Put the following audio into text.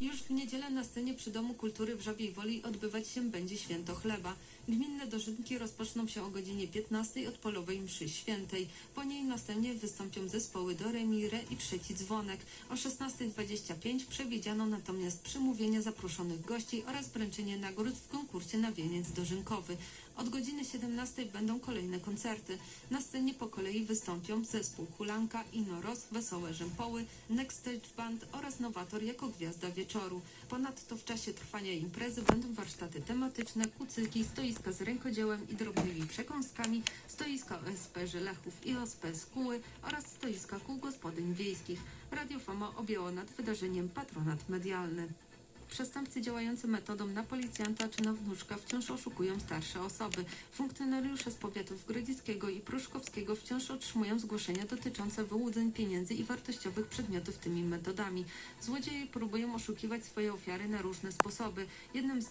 Już w niedzielę na scenie przy Domu Kultury w Żabiej Woli odbywać się będzie święto chleba. Gminne dożynki rozpoczną się o godzinie 15 od polowej mszy świętej. Po niej na scenie wystąpią zespoły do Remi, Re i Trzeci Dzwonek. O 16.25 przewidziano natomiast przemówienie zaproszonych gości oraz wręczenie nagród w konkursie na wieniec dożynkowy. Od godziny 17 będą kolejne koncerty. Na scenie po kolei wystąpią zespół Hulanka, Inoros, Wesołe Rzępoły, Next Stage Band oraz Nowator jako gwiazda wieczoru. Ponadto w czasie trwania imprezy będą warsztaty tematyczne, kucyki, stoiska z rękodziełem i drobnymi przekąskami, stoiska OSP Żelechów i OSP Skóły oraz stoiska kół gospodyń wiejskich. Radio Fama objęło nad wydarzeniem patronat medialny. Przestępcy działający metodą na policjanta czy na wnuczka wciąż oszukują starsze osoby. Funkcjonariusze z powiatów grodzickiego i pruszkowskiego wciąż otrzymują zgłoszenia dotyczące wyłudzeń pieniędzy i wartościowych przedmiotów tymi metodami. Złodzieje próbują oszukiwać swoje ofiary na różne sposoby. Jednym z